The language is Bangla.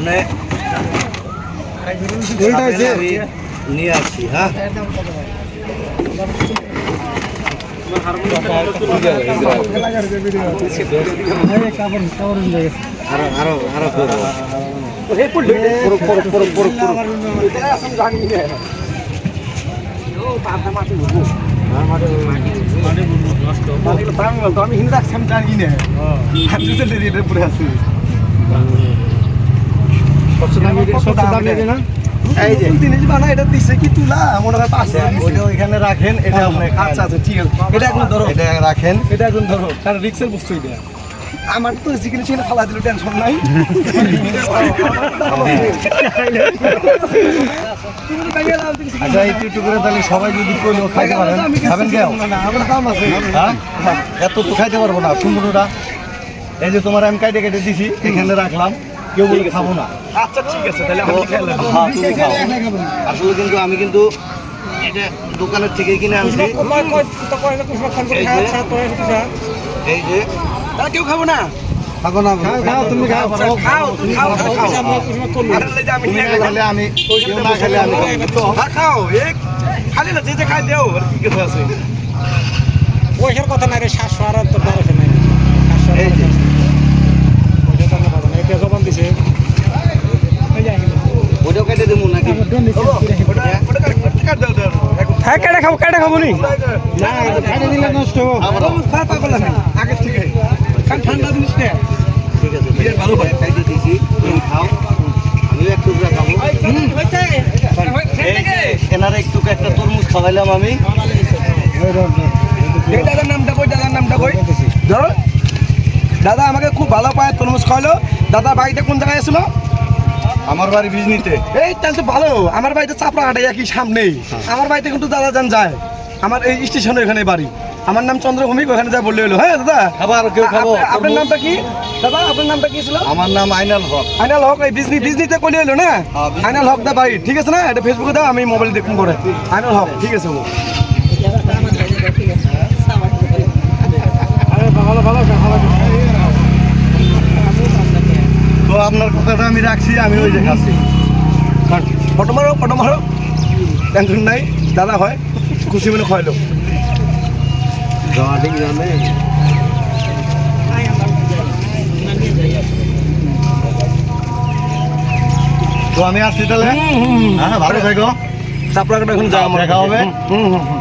আপনি নিয়ে আসছি হ্যাঁ? আরও আরও আরও করব। আমি হিন্দু রাখছি আমি জানি না। উপরে আছি। এই যে। জিনিস বানা এটা দিছে কি তুলা? মনে হয় পাশে ওইটা ওইখানে রাখেন এটা আপনি আচ্ছা আচ্ছা ঠিক আছে। এটা এখন ধরো। এটা রাখেন। এটা এখন ধরো। কারণ রিক্সের বস্তু এটা। আমার তো যেখানে সেখানে ফালা দিল টেনশন নাই। আচ্ছা একটু একটু করে তাহলে সবাই যদি কইলো খাইতে পারেন। খাবেন কেউ? আছে। হ্যাঁ? এত তো খাইতে পারব না সুন্দরটা এই যে তোমার আমি কাইটে কেটে দিছি এখানে রাখলাম। কেউ বলে খাব না। আচ্ছা ঠিক আছে তাহলে আমি খেলাম হ্যাঁ তুমি খাও। আসলে কিন্তু আমি কিন্তু এটা দোকানের থেকে কিনে আনছি। এই যে এই যে তাহলে কেউ খাব না? খাব না খাও তুমি খাও। খাও খাও তুমি খাও। আমি কেউ না খেলে আমি খাও। এক খালি না যে যে খাই দেও আর কি কথা আছে? পয়সার কথা নাই রে সাতশো আর বারোশো নাই সাতশো এই যে পয়সা তো আমরা পাবো না এটা জবান দিছে ওটাও কেটে দেবো নাকি? ওটা ওটা কাট কাট দাও দাও। হ্যাঁ কেটে খাব কেটে খাব নি? না খাইতে দিলে নষ্ট হবে। আবার পাগল আগে থেকে। ঠান্ডা জিনিস ঠিক আছে ভালো হয়। খাইতে দিছি তুমি খাও। আমিও এক টুকরা খাব। এনারা একটু একটা তরমুজ খাওয়াইলাম আমি। দাদার নামটা কই দাদার নামটা কই? ধরো দাদা আমাকে খুব ভালো পায় তরমুজ খাওয়ালো দাদা বাড়িতে কোন জায়গায় ছিল আমার বাড়ি বিজনিতে এই তাহলে তো ভালো। আমার বাড়িতে চাপড়া হাটে একই সামনেই। আমার বাড়িতে কিন্তু দাদা যান যায়। আমার এই স্টেশনে এখানে বাড়ি। আমার নাম চন্দ্রভূমিক ওখানে যা বললে হলো। হ্যাঁ দাদা? খাবার কেউ খাব? আপনার নামটা কি? দাদা আপনার নামটা কি ছিল? আমার নাম আইনাল হক। আইনাল হক এই বিজনি বিজনিতে কলি হলো না? হ্যাঁ। আইনাল হক দা বাড়ি। ঠিক আছে না? এটা ফেসবুকে দাও আমি মোবাইল দেখুন করে আইনাল হক ঠিক আছে ও আরে ভালো ভালো ভালো তো আপনার কথাটা আমি রাখছি আমি ওই যে খাচ্ছি। ফটো মারো ফটো মারো। টেনশন নাই দাদা হয় খুশি মনে খাইলো তো আমি আসছি তাহলে। হ্যাঁ ভালো থেকো। কাটা এখন যাওয়া দেখা হবে। হুম হুম।